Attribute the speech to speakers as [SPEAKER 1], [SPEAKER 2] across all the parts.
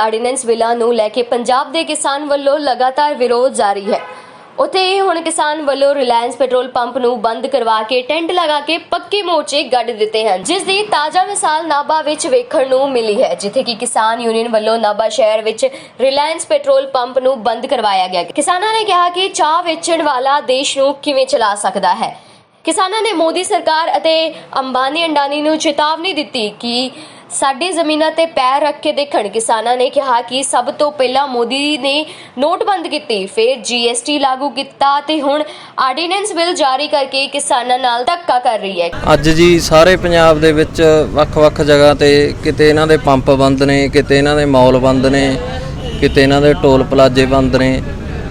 [SPEAKER 1] Ordinance ਬਿੱਲਾਂ ਨੂੰ ਲੈ ਕੇ ਪੰਜਾਬ ਦੇ ਕਿਸਾਨ ਵੱਲੋਂ ਲਗਾਤਾਰ ਵਿਰੋਧ ਜਾਰੀ ਹੈ। ਉੱਥੇ ਹੁਣ ਕਿਸਾਨ ਵੱਲੋਂ ਰਿਲਾਇੰਸ ਪੈਟਰੋਲ ਪੰਪ ਨੂੰ ਬੰਦ ਕਰਵਾ ਕੇ ਟੈਂਟ ਲਗਾ ਕੇ ਪੱਕੇ ਮੋਰਚੇ ਗੱਡ ਦਿੱਤੇ ਹਨ। ਜਿਸ ਦੀ ਤਾਜ਼ਾ ਮਿਸਾਲ ਨਾਭਾ ਵਿੱਚ ਵੇਖਣ ਨੂੰ ਮਿਲੀ ਹੈ, ਜਿੱਥੇ ਕਿ ਕਿਸਾਨ ਯੂਨੀਅਨ ਵੱਲੋਂ ਨਾਭਾ ਸ਼ਹਿਰ ਵਿੱਚ ਰਿਲਾਇੰਸ ਪੈਟਰੋਲ ਪੰਪ ਨੂੰ ਬੰਦ ਕਰਵਾਇਆ ਗਿਆ। ਕਿਸਾਨਾਂ ਨੇ ਕਿਹਾ ਕਿ ਚਾਹ ਵੇਚਣ ਵਾਲਾ ਦੇਸ਼ ਨੂੰ ਕਿਵੇਂ ਚਲਾ ਸਕਦਾ ਹੈ? ਕਿਸਾਨਾਂ ਨੇ ਮੋਦੀ ਸਰਕਾਰ ਅਤੇ ਅੰਬਾਨੀ ਅੰਡਾਨੀ ਨੂੰ ਚੇਤਾਵਨੀ ਦਿੱਤੀ ਕਿ ਸਾਡੀ ਜ਼ਮੀਨਾਂ ਤੇ ਪੈਰ ਰੱਖ ਕੇ ਦੇਖਣ ਕਿਸਾਨਾਂ ਨੇ ਕਿਹਾ ਕਿ ਸਭ ਤੋਂ ਪਹਿਲਾਂ ਮੋਦੀ ਨੇ ਨੋਟਬੰਦ ਕੀਤੀ, ਫਿਰ ਜੀਐਸਟੀ ਲਾਗੂ ਕੀਤਾ ਤੇ ਹੁਣ ਆਰਡੀਨੈਂਸ ਬਿੱਲ ਜਾਰੀ ਕਰਕੇ ਕਿਸਾਨਾਂ ਨਾਲ ਧੱਕਾ ਕਰ ਰਹੀ ਹੈ।
[SPEAKER 2] ਅੱਜ ਜੀ ਸਾਰੇ ਪੰਜਾਬ ਦੇ ਵਿੱਚ ਵੱਖ-ਵੱਖ ਜਗ੍ਹਾ ਤੇ ਕਿਤੇ ਇਹਨਾਂ ਦੇ ਪੰਪ ਬੰਦ ਨੇ, ਕਿਤੇ ਇਹਨਾਂ ਦੇ ਮਾਲ ਬੰਦ ਨੇ, ਕਿਤੇ ਇਹਨਾਂ ਦੇ ਟੋਲ ਪਲਾਜ਼ੇ ਬੰਦ ਨੇ।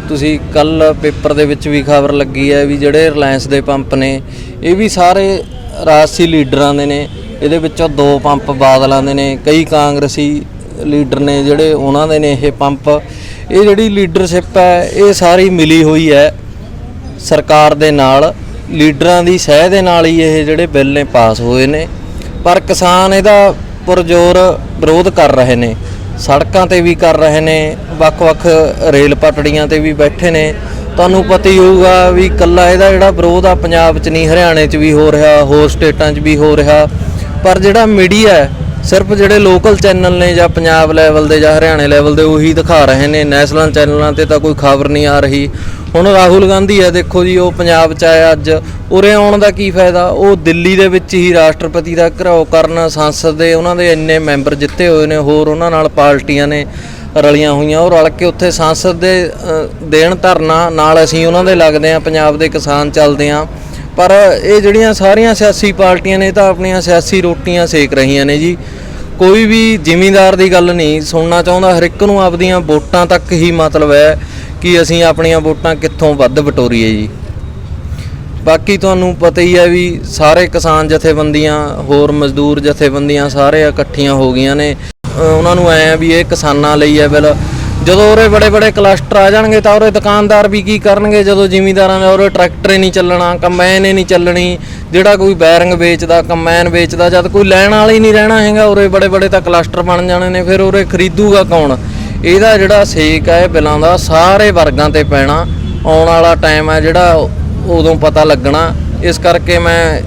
[SPEAKER 2] ਤੁਸੀਂ ਕੱਲ ਪੇਪਰ ਦੇ ਵਿੱਚ ਵੀ ਖਬਰ ਲੱਗੀ ਹੈ ਵੀ ਜਿਹੜੇ ਰਿਲਾਇੰਸ ਦੇ ਪੰਪ ਨੇ, ਇਹ ਵੀ ਸਾਰੇ ਰਾਜਸੀ ਲੀਡਰਾਂ ਦੇ ਨੇ। ਇਹਦੇ ਵਿੱਚੋਂ ਦੋ ਪੰਪ ਬਾਦਲਾਂ ਦੇ ਨੇ, ਕਈ ਕਾਂਗਰਸੀ ਲੀਡਰ ਨੇ ਜਿਹੜੇ ਉਹਨਾਂ ਦੇ ਨੇ ਇਹ ਪੰਪ। ਇਹ ਜਿਹੜੀ ਲੀਡਰਸ਼ਿਪ ਹੈ, ਇਹ ਸਾਰੀ ਮਿਲੀ ਹੋਈ ਹੈ ਸਰਕਾਰ ਦੇ ਨਾਲ, ਲੀਡਰਾਂ ਦੀ ਸਹਿ ਦੇ ਨਾਲ ਹੀ ਇਹ ਜਿਹੜੇ ਬਿੱਲ ਨੇ ਪਾਸ ਹੋਏ ਨੇ। ਪਰ ਕਿਸਾਨ ਇਹਦਾ ਪੁਰਜ਼ੋਰ ਵਿਰੋਧ ਕਰ ਰਹੇ ਨੇ, ਸੜਕਾਂ ਤੇ ਵੀ ਕਰ ਰਹੇ ਨੇ, ਵੱਖ-ਵੱਖ ਰੇਲ ਪਟੜੀਆਂ ਤੇ ਵੀ ਬੈਠੇ ਨੇ। ਤੁਹਾਨੂੰ ਪਤਾ ਹੀ ਹੋਊਗਾ ਵੀ ਕੱਲਾ ਇਹਦਾ ਜਿਹੜਾ ਵਿਰੋਧ ਆ, ਪੰਜਾਬ 'ਚ ਨਹੀਂ, ਹਰਿਆਣੇ 'ਚ ਵੀ ਹੋ ਰਿਹਾ, ਹੋਰ ਸਟੇਟਾਂ 'ਚ ਵੀ ਹੋ ਰਿਹਾ। ਪਰ ਜਿਹੜਾ ਮੀਡੀਆ ਹੈ, ਸਿਰਫ ਜਿਹੜੇ ਲੋਕਲ ਚੈਨਲ ਨੇ ਜਾਂ ਪੰਜਾਬ ਲੈਵਲ ਦੇ ਜਾਂ ਹਰਿਆਣੇ ਲੈਵਲ ਦੇ ਉਹੀ ਦਿਖਾ ਰਹੇ ਨੇ ਨੈਸ਼ਨਲ ਚੈਨਲਾਂ ਤੇ ਤਾਂ ਕੋਈ ਖਬਰ ਨਹੀਂ ਆ ਰਹੀ। ਹੁਣ ਰਾਹੁਲ ਗਾਂਧੀ ਹੈ, ਦੇਖੋ ਜੀ, ਉਹ ਪੰਜਾਬ 'ਚ ਆਇਆ ਅੱਜ। ਉਰੇ ਆਉਣ ਦਾ ਕੀ ਫਾਇਦਾ? ਉਹ ਦਿੱਲੀ ਦੇ ਵਿੱਚ ਹੀ ਰਾਸ਼ਟਰਪਤੀ ਦਾ ਘਰਾਓ ਕਰਨ ਸੰਸਦ ਦੇ ਉਹਨਾਂ ਦੇ ਇੰਨੇ ਮੈਂਬਰ ਜਿੱਤੇ ਹੋਏ ਨੇ, ਹੋਰ ਉਹਨਾਂ ਨਾਲ ਪਾਰਟੀਆਂ ਨੇ ਰਲੀਆਂ ਹੋਈਆਂ। ਉਹ ਰਲ ਕੇ ਉੱਥੇ ਸੰਸਦ ਦੇ ਦੇਣ ਧਰਨਾ, ਨਾਲ ਅਸੀਂ ਉਹਨਾਂ ਦੇ ਲੱਗਦੇ ਆ ਪੰਜਾਬ ਦੇ ਕਿਸਾਨ ਚੱਲਦੇ ਆ ਪਰ ਇਹ ਜਿਹੜੀਆਂ ਸਾਰੀਆਂ ਸਿਆਸੀ ਪਾਰਟੀਆਂ ਨੇ ਤਾਂ ਆਪਣੀਆਂ ਸਿਆਸੀ ਰੋਟੀਆਂ ਸੇਕ ਰਹੀਆਂ ਨੇ ਜੀ। ਕੋਈ ਵੀ ਜ਼ਿਮੀਂਦਾਰ ਦੀ ਗੱਲ ਨਹੀਂ, ਸੁਣਨਾ ਚਾਹੁੰਦਾ ਹਰ ਇੱਕ ਨੂੰ ਆਪਦੀਆਂ ਵੋਟਾਂ ਤੱਕ ਹੀ ਮਤਲਬ ਹੈ ਕਿ ਅਸੀਂ ਆਪਣੀਆਂ ਵੋਟਾਂ ਕਿੱਥੋਂ ਵੱਧ ਬਟੋਰੀਏ ਜੀ। ਬਾਕੀ ਤੁਹਾਨੂੰ ਪਤਾ ਹੀ ਹੈ ਵੀ ਸਾਰੇ ਕਿਸਾਨ ਜਥੇਬੰਦੀਆਂ, ਹੋਰ ਮਜ਼ਦੂਰ ਜਥੇਬੰਦੀਆਂ ਸਾਰੇ ਇਕੱਠੀਆਂ ਹੋ ਗਈਆਂ ਨੇ। ਉਹਨਾਂ ਨੂੰ ਐ ਵੀ ਇਹ ਕਿਸਾਨਾਂ ਲਈ ਹੈ ਬਿੱਲ ਜਦੋਂ ਉਰੇ ਬੜੇ ਬੜੇ ਕਲਸਟਰ ਆ ਜਾਣਗੇ ਤਾਂ ਉਰੇ ਦੁਕਾਨਦਾਰ ਵੀ ਕੀ ਕਰਨਗੇ? ਜਦੋਂ ਜ਼ਿਮੀਂਦਾਰਾਂ ਦਾ ਉਰੇ ਟਰੈਕਟਰ ਹੀ ਨਹੀਂ ਚੱਲਣਾ, ਕੰਬਾਈਨ ਹੀ ਨਹੀਂ ਚੱਲਣੀ, ਜਿਹੜਾ ਕੋਈ ਬੈਰਿੰਗ ਵੇਚਦਾ, ਕੰਬਾਈਨ ਵੇਚਦਾ, ਜਦ ਕੋਈ ਲੈਣ ਵਾਲਾ ਹੀ ਨਹੀਂ ਰਹਿਣਾ ਹੈਗਾ, ਉਰੇ ਬੜੇ ਬੜੇ ਤਾਂ ਕਲਸਟਰ ਬਣ ਜਾਣੇ ਨੇ, ਫਿਰ ਉਰੇ ਖਰੀਦੂਗਾ ਕੌਣ? ਇਹਦਾ ਜਿਹੜਾ ਸੇਕ ਹੈ ਇਹ ਬਿੱਲਾਂ ਦਾ ਸਾਰੇ ਵਰਗਾਂ ਤੇ ਪੈਣਾ, ਆਉਣ ਵਾਲਾ ਟਾਈਮ ਹੈ ਜਿਹੜਾ ਉਦੋਂ ਪਤਾ ਲੱਗਣਾ। ਇਸ ਕਰਕੇ ਮੈਂ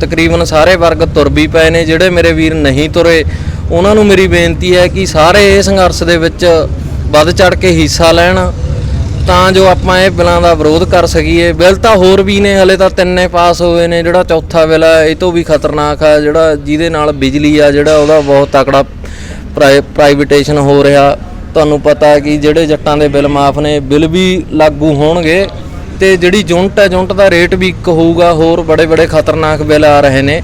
[SPEAKER 2] ਤਕਰੀਬਨ ਸਾਰੇ ਵਰਗ ਤੁਰ ਵੀ ਪਏ ਨੇ, ਜਿਹੜੇ ਮੇਰੇ ਵੀਰ ਨਹੀਂ ਤੁਰੇ, ਉਹਨਾਂ ਨੂੰ ਮੇਰੀ ਬੇਨਤੀ ਹੈ ਕਿ ਸਾਰੇ ਇਹ ਸੰਘਰਸ਼ ਦੇ ਵਿੱਚ ਵੱਧ ਚੜ ਕੇ ਹਿੱਸਾ ਲੈਣ, ਤਾਂ ਜੋ ਆਪਾਂ ਇਹ ਬਿੱਲਾਂ ਦਾ ਵਿਰੋਧ ਕਰ ਸਕੀਏ। ਬਿੱਲ ਤਾਂ ਹੋਰ ਵੀ ਨੇ, ਹਲੇ ਤਾਂ ਤਿੰਨੇ ਪਾਸ ਹੋਏ ਨੇ, ਜਿਹੜਾ ਚੌਥਾ ਬਿੱਲ ਹੈ, ਇਹ ਤੋਂ ਵੀ ਖਤਰਨਾਕ ਆ, ਜਿਹੜਾ ਜਿਹਦੇ ਨਾਲ ਬਿਜਲੀ ਆ, ਜਿਹੜਾ ਉਹਦਾ ਬਹੁਤ ਤਕੜਾ ਪ੍ਰਾਈਵੇਟੇਸ਼ਨ ਹੋ ਰਿਹਾ। ਤੁਹਾਨੂੰ ਪਤਾ ਹੈ ਕਿ ਜਿਹੜੇ ਜੱਟਾਂ ਦੇ ਬਿੱਲ ਮਾਫ ਨੇ, ਬਿੱਲ ਵੀ ਲਾਗੂ ਹੋਣਗੇ, ਤੇ ਜਿਹੜੀ ਯੂਨਿਟ ਹੈ ਯੂਨਿਟ ਦਾ ਰੇਟ ਵੀ ਇੱਕ ਹੋਊਗਾ, ਹੋਰ ਬੜੇ ਬੜੇ ਖਤਰਨਾਕ ਬਿੱਲ ਆ ਰਹੇ ਨੇ।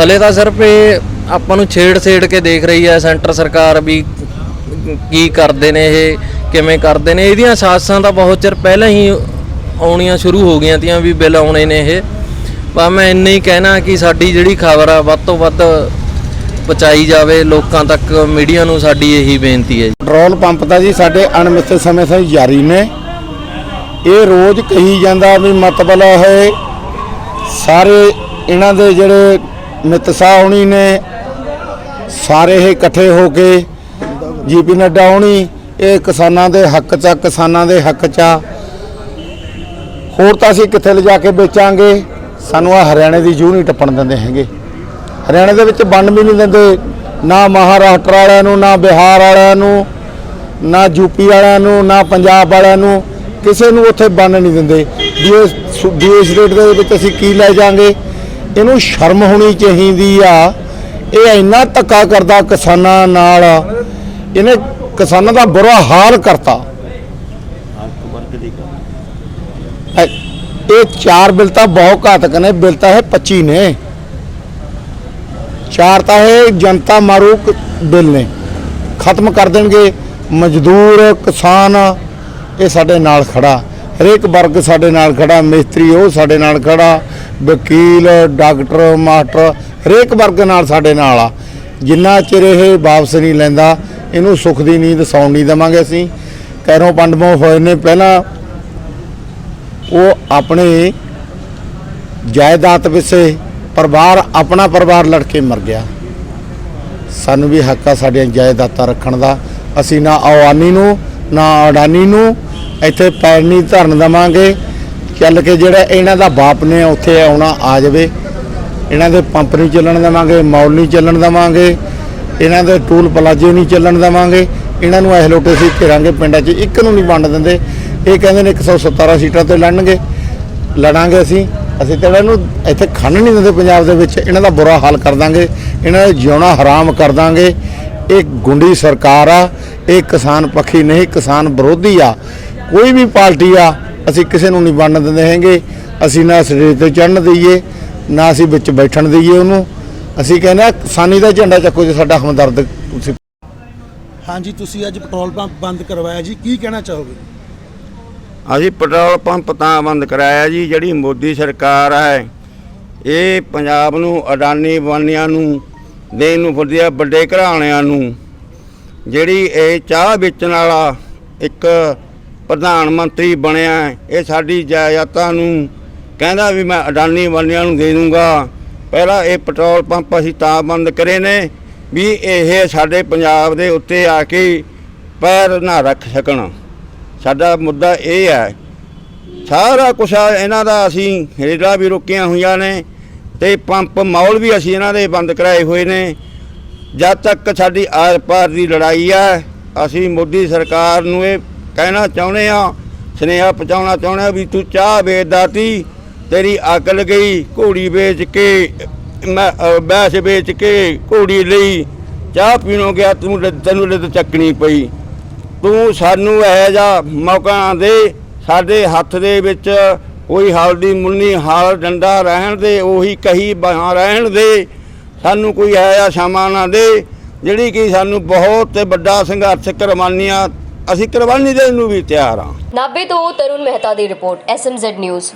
[SPEAKER 2] ਹਲੇ ਤਾਂ ਸਿਰਫ ਇਹ ਆਪਾਂ ਨੂੰ ਛੇੜ ਛੇੜ ਕੇ ਦੇਖ ਰਹੀ ਹੈ, ਸੈਂਟਰ ਸਰਕਾਰ ਵੀ ਕੀ ਕਰਦੇ ਨੇ ਇਹ, ਕਿਵੇਂ ਕਰਦੇ ਨੇ? ਇਹਦੀਆਂ ਸਾਸਾਂ ਤਾਂ ਬਹੁਤ ਚਿਰ ਪਹਿਲਾਂ ਹੀ ਆਉਣੀਆਂ ਸ਼ੁਰੂ ਹੋ ਗਈਆਂ ਤੀਆਂ ਵੀ ਬਿੱਲ ਆਉਣੇ ਨੇ ਇਹ। ਪਰ ਮੈਂ ਇੰਨਾ ਹੀ ਕਹਿਣਾ ਕਿ ਸਾਡੀ ਜਿਹੜੀ ਖਬਰ ਆ, ਵੱਧ ਤੋਂ ਵੱਧ ਪਹੁੰਚਾਈ ਜਾਵੇ, ਲੋਕਾਂ ਤੱਕ, ਮੀਡੀਆ ਨੂੰ ਸਾਡੀ ਇਹੀ ਬੇਨਤੀ ਹੈ ਜੀ।
[SPEAKER 3] ਪੈਟਰੋਲ ਪੰਪ ਤਾਂ ਜੀ ਸਾਡੇ ਅਣਮਿੱਥੇ ਸਮੇਂ ਤੋਂ ਜਾਰੀ ਨੇ। ਇਹ ਰੋਜ਼ ਕਹੀ ਜਾਂਦਾ ਵੀ ਮਤਲਬ ਹੈ ਸਾਰੇ ਇਹਨਾਂ ਦੇ ਜਿਹੜੇ ਮਿੱਤਸਾ ਹੋਣੀ ਨੇ, ਸਾਰੇ ਇਹ ਇਕੱਠੇ ਹੋ ਕੇ ਜੀਪੀ ਨੱਡਾ ਹੋਣੀ ਇਹ ਕਿਸਾਨਾਂ ਦੇ ਹੱਕ 'ਚ ਆ, ਕਿਸਾਨਾਂ ਦੇ ਹੱਕ 'ਚ ਆ। ਹੋਰ ਤਾਂ ਅਸੀਂ ਕਿੱਥੇ ਲਿਜਾ ਕੇ ਵੇਚਾਂਗੇ? ਸਾਨੂੰ ਆ ਹਰਿਆਣੇ ਦੀ ਜੂਹ ਨਹੀਂ ਟੱਪਣ ਦਿੰਦੇ ਹੈਗੇ। ਹਰਿਆਣੇ ਦੇ ਵਿੱਚ ਵੰਡ ਵੀ ਨਹੀਂ ਦਿੰਦੇ। ਨਾ ਮਹਾਰਾਸ਼ਟਰ ਵਾਲਿਆਂ ਨੂੰ ਨਾ ਬਿਹਾਰ ਵਾਲਿਆਂ ਨੂੰ ਨਾ ਯੂਪੀ ਵਾਲਿਆਂ ਨੂੰ ਨਾ ਪੰਜਾਬ ਵਾਲਿਆਂ ਨੂੰ ਕਿਸੇ ਨੂੰ ਉੱਥੇ ਵੰਡ ਨਹੀਂ ਦਿੰਦੇ। ਵੀ ਇਹ ਸੁ- ਦੇਸ਼ ਰੇਟ ਦੇ ਵਿੱਚ ਅਸੀਂ ਕੀ ਲੈ ਜਾਾਂਗੇ? ਇਹਨੂੰ ਸ਼ਰਮ ਹੋਣੀ ਚਾਹੀਦੀ ਆ। ਇਹ ਇੰਨਾ ਧੱਕਾ ਕਰਦਾ ਕਿਸਾਨਾਂ ਨਾਲ। ਇਹਨੇ ਕਿਸਾਨਾਂ ਦਾ ਬੁਰਾ ਹਾਲ ਕਰਤਾ। ਇਹ- ਚਾਰ ਬਿੱਲ ਤਾਂ ਬਹੁਤ ਘਾਤਕ ਨੇ, ਬਿੱਲ ਤਾਂ ਇਹ 25 ਨੇ। ਚਾਰ ਤਾਂ ਇਹ ਜਨਤਾ ਮਾਰੂ ਬਿੱਲ ਨੇ। ਖਤਮ ਕਰ ਦੇਣਗੇ। ਮਜ਼ਦੂਰ, ਕਿਸਾਨ, ਇਹ ਸਾਡੇ ਨਾਲ ਖੜਾ। ਹਰੇਕ ਵਰਗ ਸਾਡੇ ਨਾਲ ਖੜਾ, ਮਿਸਤਰੀ ਉਹ ਸਾਡੇ ਨਾਲ ਖੜਾ, ਵਕੀਲ, ਡਾਕਟਰ, ਮਾਸਟਰ, ਹਰੇਕ ਵਰਗ ਨਾਲ ਸਾਡੇ ਨਾਲ ਆ। ਜਿੰਨਾ ਚਿਰ ਇਹ ਵਾਪਸ ਨਹੀਂ ਲੈਂਦਾ ਇਹਨੂੰ ਸੁੱਖ ਦੀ ਨੀਂਦ, ਸੌਣ ਨਹੀਂ ਦੇਵਾਂਗੇ ਅਸੀਂ। ਕੈਰੋਂ ਪੰਡਮੋਂ ਹੋਏ ਨੇ ਪਹਿਲਾਂ। ਉਹ ਆਪਣੇ ਜਾਇਦਾਦ ਵਿਸੇ ਪਰਿਵਾਰ, ਆਪਣਾ ਪਰਿਵਾਰ ਲੜ ਕੇ ਮਰ ਗਿਆ। ਸਾਨੂੰ ਵੀ ਹੱਕ ਆ ਸਾਡੀਆਂ ਜਾਇਦਾਦਾਂ ਰੱਖਣ ਦਾ। ਅਸੀਂ ਨਾ ਅਵਾਨੀ ਨੂੰ, ਨਾ ਅਡਾਨੀ ਨੂੰ, ਇੱਥੇ ਪੈਰ ਨਹੀਂ ਧਰਨ ਦਵਾਂਗੇ। ਚੱਲ ਕੇ ਜਿਹੜਾ ਇਹਨਾਂ ਦਾ ਬਾਪ ਨੇ ਉੱਥੇ ਆਉਣਾ ਆ ਜਾਵੇ। ਇਹਨਾਂ ਦੇ ਪੰਪ ਨਹੀਂ ਚੱਲਣ ਦੇਵਾਂਗੇ, ਮੌਲ ਨਹੀਂ ਚੱਲਣ ਦੇਵਾਂਗੇ। ਇਹਨਾਂ ਦੇ ਟੂਲ ਪਲਾਜੇ ਨਹੀਂ ਚੱਲਣ ਦੇਵਾਂਗੇ। ਇਹਨਾਂ ਨੂੰ ਇਹ ਲੋਟੇ ਸੀ ਘੇਰਾਂਗੇ ਪਿੰਡਾਂ 'ਚ, ਇੱਕ ਨੂੰ ਨਹੀਂ ਵੰਡ ਦਿੰਦੇ। ਇਹ ਕਹਿੰਦੇ ਨੇ 117 ਸੀਟਾਂ ਤੇ ਲੜਨਗੇ। ਲੜਾਂਗੇ ਅਸੀਂ। ਅਸੀਂ ਤਾਂ ਇਹਨਾਂ ਨੂੰ ਇੱਥੇ ਖੰਨ ਨਹੀਂ ਦਿੰਦੇ ਪੰਜਾਬ ਦੇ ਵਿੱਚ। ਇਹਨਾਂ ਦਾ ਬੁਰਾ ਹਾਲ ਕਰ ਦਾਂਗੇ। ਇਹਨਾਂ ਦਾ ਜਿਉਣਾ ਹਰਾਮ ਕਰ ਦਾਂਗੇ। ਇਹ ਗੁੰਡੀ ਸਰਕਾਰ ਆ। ਇਹ ਕਿਸਾਨ ਪੱਖੀ ਨਹੀਂ, ਕਿਸਾਨ ਵਿਰੋਧੀ ਆ। ਕੋਈ ਵੀ ਪਾਰਟੀ ਆ, ਅਸੀਂ ਕਿਸੇ ਨੂੰ ਨਹੀਂ ਵੰਡ ਦਿੰਦੇ ਹੈਗੇ। ਅਸੀਂ ਨਾ ਸਟੇਜ ਤੇ ਚੜਨ ਦਈਏ, ਨਾ ਅਸੀਂ ਵਿੱਚ ਬੈਠਣ ਦਈਏ ਉਹਨੂੰ। ਅਸੀਂ ਕਹਿੰਦੇ ਆ ਕਿਸਾਨੀ ਦਾ ਝੰਡਾ ਚੱਕੋ ਜੇ ਸਾਡਾ ਹਮਦਰਦ ਤੁਸੀਂ
[SPEAKER 4] ਹਾਂਜੀ ਤੁਸੀਂ ਅੱਜ ਪੈਟਰੋਲ ਪੰਪ ਬੰਦ ਕਰਵਾਇਆ ਜੀ ਕੀ ਕਹਿਣਾ ਚਾਹੋਗੇ?
[SPEAKER 5] ਅਸੀਂ ਪੈਟਰੋਲ ਪੰਪ ਤਾਂ ਬੰਦ ਕਰਾਇਆ ਜੀ ਜਿਹੜੀ ਮੋਦੀ ਸਰਕਾਰ ਹੈ ਇਹ ਪੰਜਾਬ ਨੂੰ ਅਡਾਨੀ ਵਾਲਿਆਂ ਨੂੰ ਦੇਣ ਨੂੰ ਫਿਰਦੀ ਆ ਵੱਡੇ ਘਰਾਣਿਆਂ ਨੂੰ। ਜਿਹੜੀ ਇਹ ਚਾਹ ਵੇਚਣ ਵਾਲਾ ਇੱਕ ਪ੍ਰਧਾਨ ਮੰਤਰੀ ਬਣਿਆ ਇਹ ਸਾਡੀ ਜਾਇਦਾਦਾਂ ਨੂੰ ਕਹਿੰਦਾ ਵੀ ਮੈਂ ਅਡਾਨੀ ਵਾਲਿਆਂ ਨੂੰ ਦੇ ਦੂੰਗਾ। ਪਹਿਲਾਂ ਇਹ ਪੈਟਰੋਲ ਪੰਪ ਅਸੀਂ ਤਾਂ ਬੰਦ ਕਰੇ ਨੇ ਵੀ ਇਹ ਸਾਡੇ ਪੰਜਾਬ ਦੇ ਉੱਤੇ ਆ ਕੇ ਪੈਰ ਨਾ ਰੱਖ ਸਕਣ। ਸਾਡਾ ਮੁੱਦਾ ਇਹ ਹੈ, ਸਾਰਾ ਕੁਛ ਇਹਨਾਂ ਦਾ ਅਸੀਂ ਰੇਡਾਂ ਵੀ ਰੁਕੀਆਂ ਹੋਈਆਂ ਨੇ ਤੇ ਪੰਪ ਮੌਲ ਵੀ ਅਸੀਂ ਇਹਨਾਂ ਦੇ ਬੰਦ ਕਰਾਏ ਹੋਏ ਨੇ। ਜਦ ਤੱਕ ਸਾਡੀ ਆਰ ਪਾਰ ਦੀ ਲੜਾਈ ਹੈ, ਅਸੀਂ ਮੋਦੀ ਸਰਕਾਰ ਨੂੰ ਇਹ ਕਹਿਣਾ ਚਾਹੁੰਦੇ ਆ ਸੁਨੇਹਾ ਪਹੁੰਚਾਉਣਾ ਚਾਹੁੰਦੇ ਆ ਵੀ ਤੂੰ ਚਾਹ ਵੇਚਦਾ ਤੀ ਤੇਰੀ ਅਕਲ ਗਈ ਘੋੜੀ ਵੇਚ ਕੇ ਮੈਂ ਅ, ਬੈਸ ਵੇਚ ਕੇ ਘੋੜੀ ਲਈ। ਚਾਹ ਪੀਣੋਂ ਗਿਆ ਤੂੰ ਤੈਨੂੰ ਲੱਤ ਚੱਕਣੀ ਪਈ। ਤੂੰ ਸਾਨੂੰ ਇਹੋ ਜਿਹਾ ਮੌਕਾ ਨਾ ਦੇ। ਸਾਡੇ ਹੱਥ ਦੇ ਵਿੱਚ ਕੋਈ ਹਲਦੀ ਮੁੰਨੀ ਹਾਲ ਡੰਡਾ ਰਹਿਣ ਦੇ ਉਹੀ ਕਹੀ ਬਾਹਾਂ ਰਹਿਣ ਦੇ। ਸਾਨੂੰ ਕੋਈ ਇਹੋ ਜਿਹਾ ਸਮਾਂ ਨਾ ਦੇ ਜਿਹੜੀ ਕਿ ਸਾਨੂੰ ਬਹੁਤ ਵੱਡਾ ਸੰਘਰਸ਼ ਕਰਵਾਨੀਆਂ ਅਸੀਂ ਕੁਰਬਾਨੀ ਦੇਣ ਨੂੰ ਵੀ ਤਿਆਰ ਹਾਂ।
[SPEAKER 1] ਨਾਭੇ ਤੋਂ ਤਰੁਣ ਮਹਿਤਾ ਦੀ ਰਿਪੋਰਟ ਐਸਐਮਜ਼ੈਡ ਨਿਊਜ਼